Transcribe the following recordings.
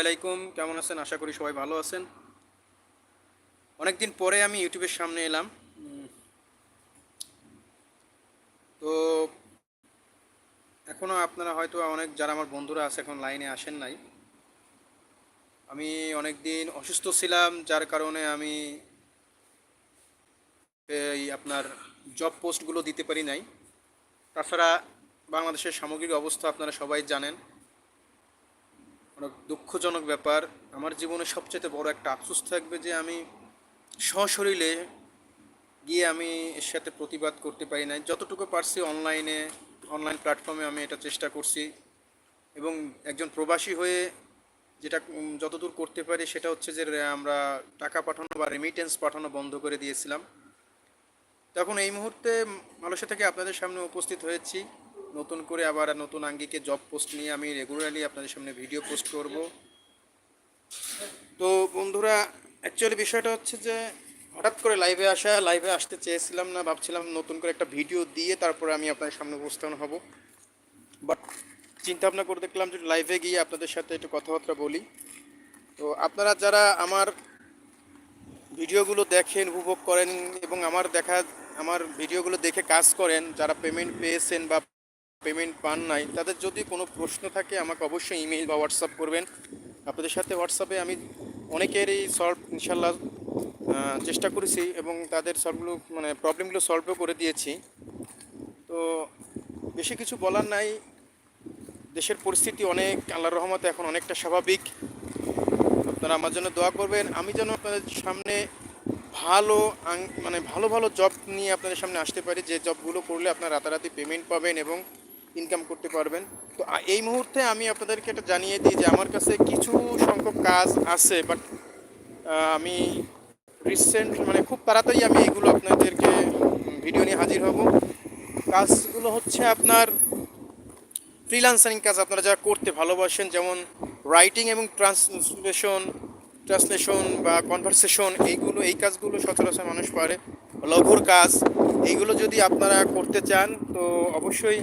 আলাইকুম, কেমন আছেন? আশা করি সবাই ভালো আছেন। অনেকদিন পরে আমি ইউটিউবের সামনে এলাম। তো এখনও আপনারা হয়তো অনেক, যারা আমার বন্ধুরা আছে, এখন লাইনে আসেন নাই। আমি অনেক দিন অসুস্থ ছিলাম, যার কারণে আমি এই আপনার জব পোস্টগুলো দিতে পারি নাই। তাছাড়া বাংলাদেশের সামগ্রিক অবস্থা আপনারা সবাই জানেন। অনেক দুঃখজনক ব্যাপার। আমার জীবনে সবচেয়ে বড় একটা আফসোস থাকবে যে আমি সশরীরে গিয়ে আমি এর সাথে প্রতিবাদ করতে পারি নাই। যতটুকু পারছি অনলাইনে, অনলাইন প্ল্যাটফর্মে আমি এটা চেষ্টা করছি। এবং একজন প্রবাসী হয়ে যেটা যতদূর করতে পারি সেটা হচ্ছে যে আমরা টাকা পাঠানো বা রেমিটেন্স পাঠানো বন্ধ করে দিয়েছিলাম। তখন এই মুহূর্তে মালয়েশিয়া থেকে আপনাদের সামনে উপস্থিত হয়েছি। নতুন করে আবার নতুন আঙ্গিকে জব পোস্ট নিয়ে আমি রেগুলারলি আপনাদের সামনে ভিডিও পোস্ট করব। তো বন্ধুরা অ্যাকচুয়ালি বিষয়টা হচ্ছে যে, হঠাৎ করে লাইভে আসা লাইভে আসতে চেয়েছিলাম না, ভাবছিলাম নতুন করে একটা ভিডিও দিয়ে তারপরে আমি আপনাদের সামনে উপস্থাপন হব। বাট চিন্তা ভাবনা করে দেখলাম যে লাইভে গিয়ে আপনাদের সাথে একটু কথাবার্তা বলি। তো আপনারা যারা আমার ভিডিওগুলো দেখেন, উপভোগ করেন এবং আমার দেখা, আমার ভিডিওগুলো দেখে কাজ করেন, যারা পেমেন্ট পেয়েছেন বা পেমেন্ট পান নাই, তাদের যদি কোনো প্রশ্ন থাকে, আমাকে অবশ্যই ইমেইল বা হোয়াটসঅ্যাপ করবেন। আপনাদের সাথে হোয়াটসঅ্যাপে আমি অনেকেরই সলভ ইনশাল্লাহ চেষ্টা করেছি এবং তাদের সলভগুলো মানে প্রবলেমগুলো সলভও করে দিয়েছি। তো বেশি কিছু বলার নাই। দেশের পরিস্থিতি অনেক, আল্লাহর রহমতে এখন অনেকটা স্বাভাবিক। আপনারা আমার জন্য দোয়া করবেন। আমি যেন আপনাদের সামনে ভালো মানে ভালো ভালো জব নিয়ে আপনাদের সামনে আসতে পারি। যে জবগুলো করলে আপনারা রাতারাতি পেমেন্ট পাবেন এবং ইনকাম করতে পারবেন। তো এই মুহূর্তে আমি আপনাদেরকে এটা জানিয়ে দিই যে আমার কাছে কিছু সংখ্যক কাজ আছে বাট আমি রিসেন্ট মানে খুব তাড়াতাড়ি আমি এগুলো আপনাদেরকে ভিডিও নিয়ে হাজির হব। কাজগুলো হচ্ছে আপনার ফ্রিল্যান্সারিং কাজ, আপনারা যারা করতে ভালোবাসেন, যেমন রাইটিং এবং ট্রান্সলেশন ট্রান্সলেশন বা কনভারসেশন এইগুলো, এই কাজগুলো সচরাচর মানুষ পারে। লঘুর কাজ, এইগুলো যদি আপনারা করতে চান, তো অবশ্যই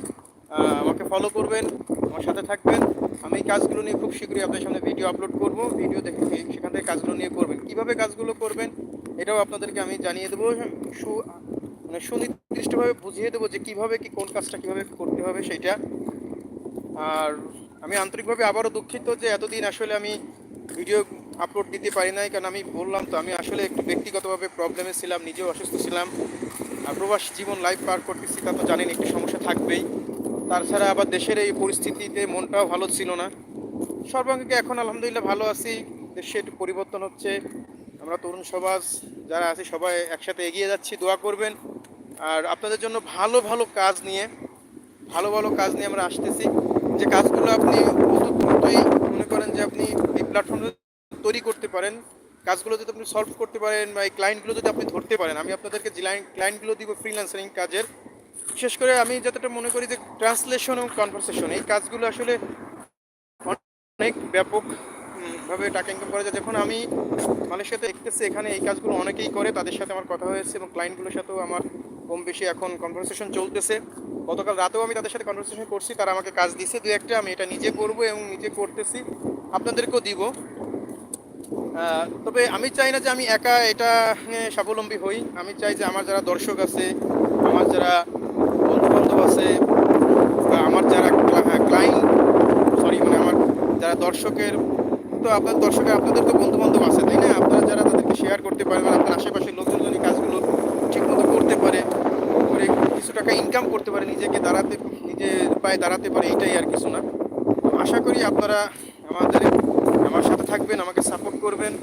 আমাকে ফলো করবেন, আমার সাথে থাকবেন। আমি কাজগুলো নিয়ে খুব শীঘ্রই আপনাদের সামনে ভিডিও আপলোড করব। ভিডিও দেখে সেখান থেকে কাজগুলো নিয়ে করবেন। কীভাবে কাজগুলো করবেন, এটাও আপনাদেরকে আমি জানিয়ে দেবো। সু মানে সুনির্দিষ্টভাবে বুঝিয়ে দেবো যে কীভাবে কি, কোন কাজটা কীভাবে করতে হবে সেটা। আর আমি আন্তরিকভাবে আবারও দুঃখিত যে এতদিন আসলে আমি ভিডিও আপলোড দিতে পারি নাই, কারণ আমি বললাম তো, আমি আসলে একটু ব্যক্তিগতভাবে প্রবলেমে ছিলাম, নিজেও অসুস্থ ছিলাম। আর প্রবাস জীবন লাইফ পার করতেছি, তা তো জানেন, একটু সমস্যা থাকবেই। তাছাড়া আবার দেশের এই পরিস্থিতিতে মনটাও ভালো ছিল না। সর্বাঙ্গীকে এখন আলহামদুলিল্লাহ ভালো আছি। দেশে একটু পরিবর্তন হচ্ছে। আমরা তরুণ সমাজ যারা আছি, সবাই একসাথে এগিয়ে যাচ্ছি। দোয়া করবেন। আর আপনাদের জন্য ভালো ভালো কাজ নিয়ে, ভালো ভালো কাজ নিয়ে আমরা আসতেছি। যে কাজগুলো আপনি অত্যন্তই মনে করেন যে আপনি এই প্ল্যাটফর্মে তৈরি করতে পারেন। কাজগুলো যদি আপনি সলভ করতে পারেন বা এই ক্লায়েন্টগুলো যদি আপনি ধরতে পারেন, আমি আপনাদেরকে ক্লায়েন্টগুলো দিব ফ্রিল্যান্সারিং কাজের বিশেষ করে আমি যতটা মনে করি যে ট্রান্সলেশন এবং কনভারসেশন এই কাজগুলো আসলে অনেক ব্যাপক ভাবে টাকা ইনকাম করা যায়। যখন আমি মালয়েশিয়াতে দেখতেছি, এখানে এই কাজগুলো অনেকেই করে, তাদের সাথে আমার কথা হয়েছে এবং ক্লায়েন্টগুলোর সাথেও আমার কম বেশি এখন কনভারসেশন চলতেছে। গতকাল রাতেও আমি তাদের সাথে কনভারসেশন করছি, তারা আমাকে কাজ দিছে, দু একটা আমি এটা নিজে করব এবং নিজে করতেছি। আপনাদেরকেও দিব। তবে আমি চাই না যে আমি একা এটা স্বাবলম্বী হই। আমি চাই যে আমার যারা দর্শক আছে, আমার যারা বন্ধু বান্ধব আছে বা আমার যারা ক্লায়েন্ট সরি মানে আমার যারা দর্শকের, তো আপনার দর্শকের আপনাদের তো বন্ধু বান্ধব আছে, তাই না? আপনারা যারা তাদেরকে শেয়ার করতে পারবেন, আপনার আশেপাশের লোকজন এই কাজগুলো ঠিকমতো করতে পারে, করে কিছু টাকা ইনকাম করতে পারে, নিজেকে দাঁড়াতে, নিজে পায়ে দাঁড়াতে পারে এটাই আর কিছু না। আশা করি আপনারা আমাদের, আমার সাথে থাকবেন, আমাকে সাপোর্ট করবেন।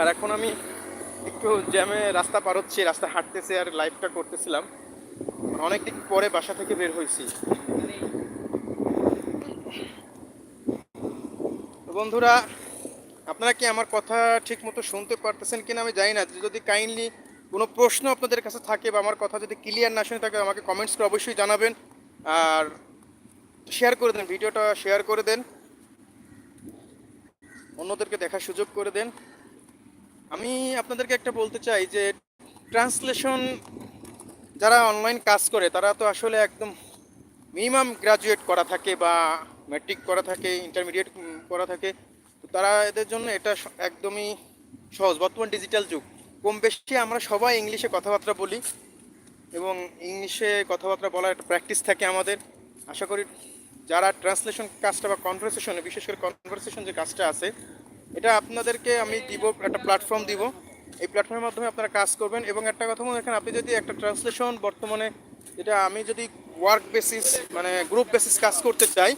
আর এখন আমি একটু জ্যামে রাস্তা পার হচ্ছি, রাস্তা হাঁটতেছে আর লাইভটা করতেছিলাম। অনেক দিন পরে বাসা থেকে বের হয়েছি। বন্ধুরা, আপনারা কি আমার কথা ঠিক মতো শুনতে পারতেছেন কিনা আমি জানি না। যদি কাইন্ডলি কোনো প্রশ্ন আপনাদের কাছে থাকে বা আমার কথা যদি ক্লিয়ার না শুনে থাকে, আমাকে কমেন্টস করে অবশ্যই জানাবেন। আর শেয়ার করে দেন, ভিডিওটা শেয়ার করে দেন। অন্যদেরকে দেখার সুযোগ করে দেন। আমি আপনাদেরকে একটা বলতে চাই যে ট্রান্সলেশন যারা অনলাইন কাজ করে, তারা তো আসলে একদম মিনিমাম গ্রাজুয়েট করা থাকে বা ম্যাট্রিক করা থাকে ইন্টারমিডিয়েট করা থাকে। তো তারা এদের জন্য এটা একদমই সহজ। বর্তমান ডিজিটাল যুগ। কম বেশি আমরা সবাই ইংলিশে কথাবার্তা বলি এবং ইংলিশে কথাবার্তা বলার একটা প্র্যাকটিস থাকে আমাদের। আশা করি যারা ট্রান্সলেশন কাজটা বা কনভারসেশনে বিশেষ করে কনভারসেশন যে কাজটা আছে, এটা আপনাদেরকে আমি দিব, একটা প্ল্যাটফর্ম দিব। এই প্ল্যাটফর্মের মাধ্যমে আপনারা কাজ করবেন এবং একটা কথা মনে রাখেন, আপনি যদি একটা ট্রান্সলেশন বর্তমানে যেটা আমি যদি ওয়ার্ক বেসিস মানে গ্রুপ বেসিস কাজ করতে চাই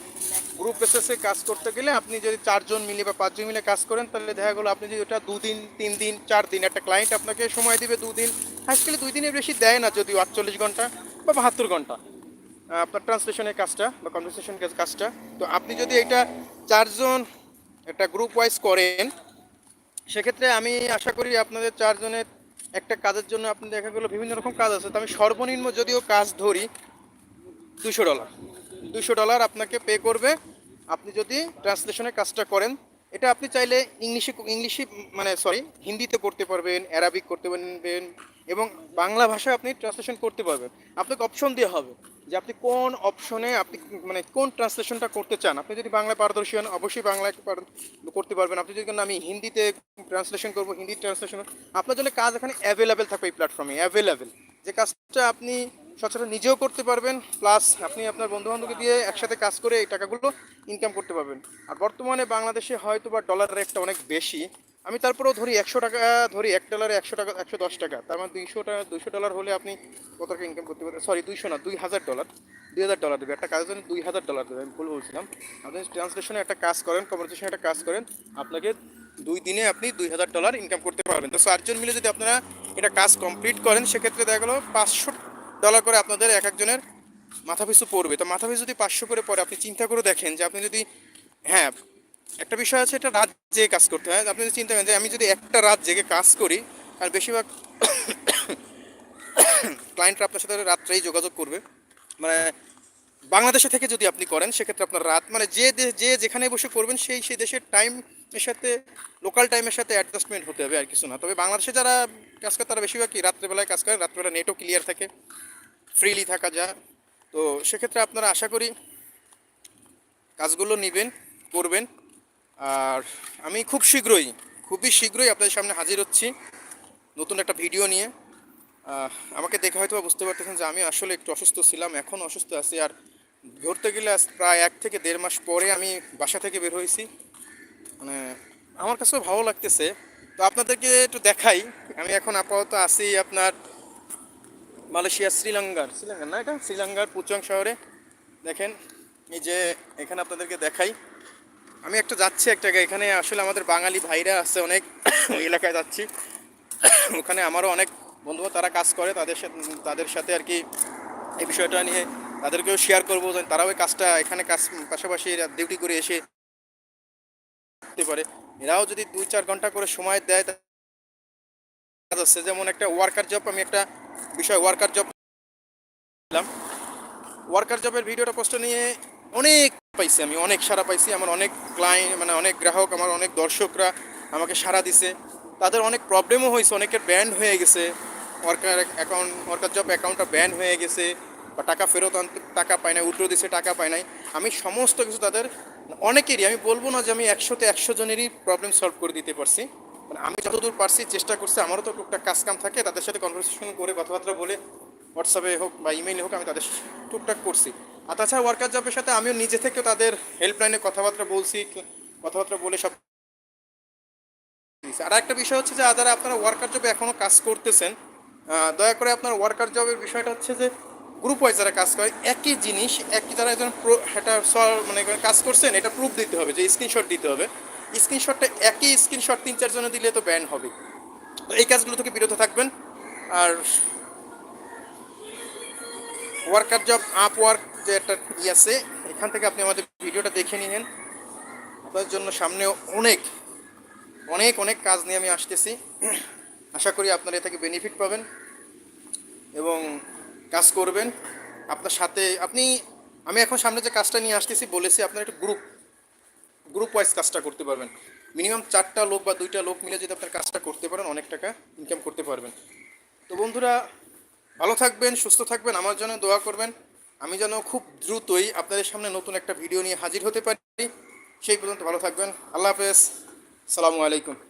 গ্রুপ বেসিসে কাজ করতে গেলে আপনি যদি চারজন মিলে বা পাঁচজন মিলে কাজ করেন, তাহলে দেখা গেলো আপনি যদি ওটা দুদিন তিন দিন চার দিন একটা ক্লায়েন্ট আপনাকে সময় দিবে দুদিন আজকাল দুই দিনের বেশি দেয় না যদিও আটচল্লিশ ঘণ্টা বা বাহাত্তর ঘণ্টা। আপনার ট্রান্সলেশনের কাজটা বা কনভারসেশন কাজটা। তো আপনি যদি এটা চারজন একটা গ্রুপ ওয়াইজ করেন, সেক্ষেত্রে আমি আশা করি আপনাদের চারজনের একটা কাজের জন্য আপনি দেখা গেলো বিভিন্ন রকম কাজ আছে। তো আমি সর্বনিম্ন যদিও কাজ ধরি দুশো ডলার। দুশো ডলার আপনাকে পে করবে। আপনি যদি ট্রান্সলেশনের কাজটা করেন, এটা আপনি চাইলে ইংলিশে ইংলিশে মানে সরি হিন্দিতে করতে পারবেন অ্যারাবিক করতে পারবেন, এবং বাংলা ভাষায় আপনি ট্রান্সলেশন করতে পারবেন। আপনাকে অপশন দেওয়া হবে। যে আপনি কোন অপশনে আপনি মানে কোন ট্রান্সলেশনটা করতে চান? আপনি যদি বাংলায় পারদর্শী হন, অবশ্যই বাংলায় করতে পারবেন। আপনি যদি আমি হিন্দিতে ট্রান্সলেশন করব, হিন্দি ট্রান্সলেশন আপনার জন্য কাজ এখানে অ্যাভেলেবেল থাকবে এই প্ল্যাটফর্মে অ্যাভেলেবেল যে কাজটা আপনি সচরাচর নিজেও করতে পারবেন প্লাস আপনি আপনার বন্ধুবান্ধবকে দিয়ে একসাথে কাজ করে এই টাকাগুলো ইনকাম করতে পারবেন। আর বর্তমানে বাংলাদেশে হয়তো বা ডলার রেটটা অনেক বেশি। আমি তারপরেও ধরি একশো টাকা, ধরি এক ডলারে একশো টাকা, একশো দশ টাকা। তার মানে দুইশো টাকা দুইশো ডলার হলে আপনি কত টাকা ইনকাম করতে পারবেন? সরি দুইশো না, দুই হাজার ডলার দুই হাজার ডলার দেবে। একটা কাজের জন্য দুই হাজার ডলার দেবে, আমি ভুল বলছিলাম। আপনি ট্রান্সলেশনে একটা কাজ করেন কনভারসেশনে একটা কাজ করেন, আপনাকে দুই দিনে আপনি দুই হাজার ডলার ইনকাম করতে পারবেন। তো চারজন মিলে যদি আপনারা এটা কাজ কমপ্লিট করেন, সেক্ষেত্রে দেখা গেলো পাঁচশো ডলার করে আপনাদের এক একজনের মাথা পিছু পড়বে। তো মাথা পিছু যদি পাঁচশো করে পরে আপনি চিন্তা করে দেখেন যে আপনি যদি হ্যাঁ একটা বিষয় আছে, এটা রাত জেগে কাজ করতে হয়। আপনি চিন্তা করেন যে আমি যদি একটা রাত জেগে কাজ করি, আর বেশিরভাগ ক্লায়েন্টরা আপনার সাথে রাত্রেই যোগাযোগ করবে। মানে বাংলাদেশে থেকে যদি আপনি করেন, সেক্ষেত্রে আপনার রাত মানে যে যে যেখানে বসে করবেন, সেই সেই দেশের টাইমের সাথে লোকাল টাইমের সাথে অ্যাডজাস্টমেন্ট হতে হবে আর কিছু না। তবে বাংলাদেশে যারা কাজ করে, তারা বেশিরভাগ কি রাত্রেবেলায় কাজ করেন রাত্রেবেলা নেটও ক্লিয়ার থাকে ফ্রিলি থাকা যায়। তো সেক্ষেত্রে আপনারা আশা করি কাজগুলো নেবেন, করবেন। আর আমি খুব শীঘ্রই, খুবই শীঘ্রই আপনাদের সামনে হাজির হচ্ছি নতুন একটা ভিডিও নিয়ে। আমাকে দেখে হয়তো বুঝতে পারতেছেন যে আমি আসলে একটু অসুস্থ ছিলাম, এখন অসুস্থ আছি আর ধরতে গেলে প্রায় এক থেকে দেড় মাস পরে আমি বাসা থেকে বের হয়েছি। মানে আমার কাছেও ভালো লাগতেছে। তো আপনাদেরকে একটু দেখাই, আমি এখন আপাতত আছি আপনার মালয়েশিয়া, শ্রীলঙ্কার। শ্রীলঙ্কার না এটা? শ্রীলঙ্কার পুচং শহরে। দেখেন, এই যে এখানে আপনাদেরকে দেখাই। আমি একটা যাচ্ছি একটা জায়গায় এখানে আসলে আমাদের বাঙালি ভাইরা আছে অনেক এলাকায় যাচ্ছি। ওখানে আমারও অনেক বন্ধু তারা কাজ করে, তাদের সাথে তাদের সাথে আর কি এই বিষয়টা নিয়ে তাদেরকেও শেয়ার করব তারাও এই কাজটা, এখানে কাজ, পাশাপাশি ডিউটি করে এসে করতে পারে। এরাও যদি দুই চার ঘণ্টা করে সময় দেয় কাজ আছে। যেমন একটা ওয়ার্কার জব আমি একটা বিষয় ওয়ার্কার জব ওয়ার্কার জবের ভিডিওটা পোস্ট নিয়ে অনেক পাইছি আমি, অনেক সারা পাইছি। আমার অনেক ক্লায়েন্ট মানে অনেক গ্রাহক, আমার অনেক দর্শকরা আমাকে সারা দিছে। তাদের অনেক প্রবলেমও হয়েছে, অনেকের ব্যান্ড হয়ে গেছে। ওয়ার্কার অ্যাকাউন্ট ওয়ার্কার জব অ্যাকাউন্টটা ব্যান হয়ে গেছে, বা টাকা ফেরত আনতে, টাকা পায় নাই উল্টো দিছে, টাকা পায় নাই। আমি সমস্ত কিছু তাদের, অনেকেরই, আমি বলব না যে আমি একশোতে একশো জনেরই প্রবলেম সলভ করে দিতে পারছি। মানে আমি যতদূর পারছি, চেষ্টা করছি, আমারও তো টুকটাক কাজ কাম থাকে, তাদের সাথে কনভারসেশন করে, কথাবার্তা বলে হোয়াটসঅ্যাপে হোক বা ইমেইলে হোক, আমি তাদের টুকটাক করছি। আর তাছাড়া ওয়ার্কার জবের সাথে আমিও নিজে থেকে তাদের হেল্পলাইনে কথাবার্তা বলছি, কথাবার্তা বলে সব আর একটা বিষয় হচ্ছে যে, যারা আপনারা ওয়ার্কার জবে এখনও কাজ করতেছেন দয়া করে আপনার ওয়ার্কার জবের বিষয়টা হচ্ছে যে গ্রুপ ওয়াইজ যারা কাজ করে, একই জিনিস, একই যারা একজন সল- মানে কাজ করছেন, এটা প্রুফ দিতে হবে যে স্ক্রিনশট দিতে হবে। স্ক্রিনশটটা একই স্ক্রিনশট তিন চারজনে দিলে তো ব্যান হবে। তো এই কাজগুলো থেকে বিরত থাকবেন। আর ওয়ার্কার জব আপ ওয়ার্ক যে একটা ই আছে, এখান থেকে আপনি আমাদের ভিডিওটা দেখে নিলেন। আপনার জন্য সামনে অনেক অনেক অনেক কাজ নিয়ে আমি আসতেছি। আশা করি আপনারা এ থেকে বেনিফিট পাবেন এবং কাজ করবেন। আপনার সাথে আপনি, আমি এখন সামনে যে কাজটা নিয়ে আসতেছি বলেছি, আপনার একটা গ্রুপ গ্রুপ ওয়াইজ কাজটা করতে পারবেন। মিনিমাম চারটা লোক বা দুইটা লোক মিলে যদি আপনার কাজটা করতে পারেন, অনেক টাকা ইনকাম করতে পারবেন। তো বন্ধুরা, ভালো থাকবেন, সুস্থ থাকবেন, আমার জন্য দোয়া করবেন। আমি যেন খুব দ্রুতই আপনাদের সামনে নতুন একটা ভিডিও নিয়ে হাজির হতে পারি। সেই পর্যন্ত ভালো থাকবেন। আল্লাহ হাফেজ। সালামু আলাইকুম।